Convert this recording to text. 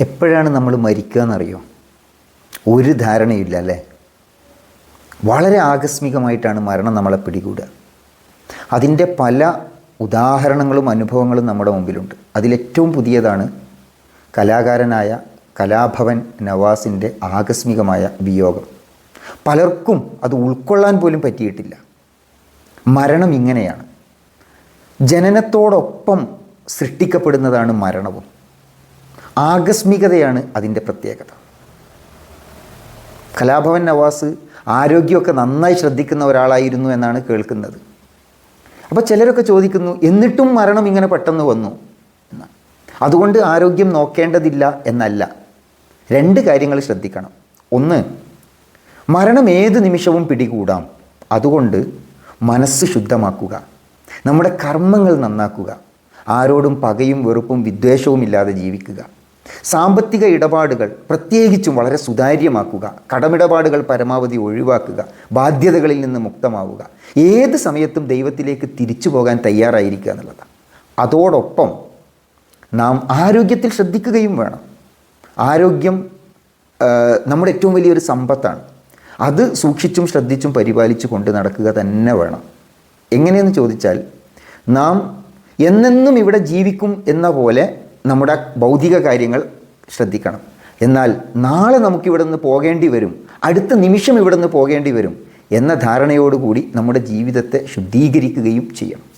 എപ്പോഴാണ് നമ്മൾ മരിക്കുക എന്നറിയോ? ഒരു ധാരണയില്ല അല്ലേ? വളരെ ആകസ്മികമായിട്ടാണ് മരണം നമ്മളെ പിടികൂടുക. അതിന്റെ പല ഉദാഹരണങ്ങളും അനുഭവങ്ങളും നമ്മുടെ മുമ്പിലുണ്ട്. അതിലേറ്റവും പുതിയതാണ് കലാകാരനായ കലാഭവൻ നവാസിന്റെ ആകസ്മികമായ വിയോഗം. പലർക്കും അത് ഉൾക്കൊള്ളാൻ പോലും പറ്റിയിട്ടില്ല. മരണം ഇങ്ങനെയാണ്. ജനനത്തോടൊപ്പം സൃഷ്ടിക്കപ്പെടുന്നതാണ് മരണവും. ആകസ്മികതയാണ് അതിന്റെ പ്രത്യേകത. കലാഭവൻ നവാസ് ആരോഗ്യമൊക്കെ നന്നായി ശ്രദ്ധിക്കുന്ന ഒരാളായിരുന്നു എന്നാണ് കേൾക്കുന്നത്. അപ്പോൾ ചിലരൊക്കെ ചോദിക്കുന്നു എന്നിട്ടും മരണം ഇങ്ങനെ പെട്ടെന്ന് വന്നു? എന്ന് അതുകൊണ്ട് ആരോഗ്യം നോക്കേണ്ടതില്ല എന്നല്ല. രണ്ട് കാര്യങ്ങൾ ശ്രദ്ധിക്കണം. ഒന്ന് മരണം ഏത് നിമിഷവും പിടികൂടാം. അതുകൊണ്ട് മനസ്സ് ശുദ്ധമാക്കുക. നമ്മുടെ കർമ്മങ്ങൾ നന്നാക്കുക. ആരോടും പകയും വെറുപ്പും വിദ്വേഷവും ഇല്ലാതെ ജീവിക്കുക. സാമ്പത്തിക ഇടപാടുകൾ പ്രത്യേകിച്ചും വളരെ സുതാര്യമാക്കുക. കടമിടപാടുകൾ പരമാവധി ഒഴിവാക്കുക. ബാധ്യതകളിൽ നിന്ന് മുക്തമാവുക. ഏത് സമയത്തും ദൈവത്തിലേക്ക് തിരിച്ചു പോകാൻ തയ്യാറായിരിക്കുക എന്നുള്ളതാണ്. അതോടൊപ്പം നാം ആരോഗ്യത്തിൽ ശ്രദ്ധിക്കുകയും വേണം. ആരോഗ്യം നമ്മുടെ ഏറ്റവും വലിയൊരു സമ്പത്താണ്. അത് സൂക്ഷിച്ചും ശ്രദ്ധിച്ചും പരിപാലിച്ചു കൊണ്ട് നടക്കുക തന്നെ വേണം. എങ്ങനെയെന്ന് ചോദിച്ചാൽ നാം എന്നെന്നും ഇവിടെ ജീവിക്കും എന്ന പോലെ നമ്മുടെ ഭൗതിക കാര്യങ്ങൾ ശ്രദ്ധിക്കണം. എന്നാൽ നാളെ നമുക്കിവിടെ നിന്ന് പോകേണ്ടി വരും അടുത്ത നിമിഷം ഇവിടെ നിന്ന് പോകേണ്ടി വരും എന്ന ധാരണയോടുകൂടി നമ്മുടെ ജീവിതത്തെ ശുദ്ധീകരിക്കുകയും ചെയ്യണം.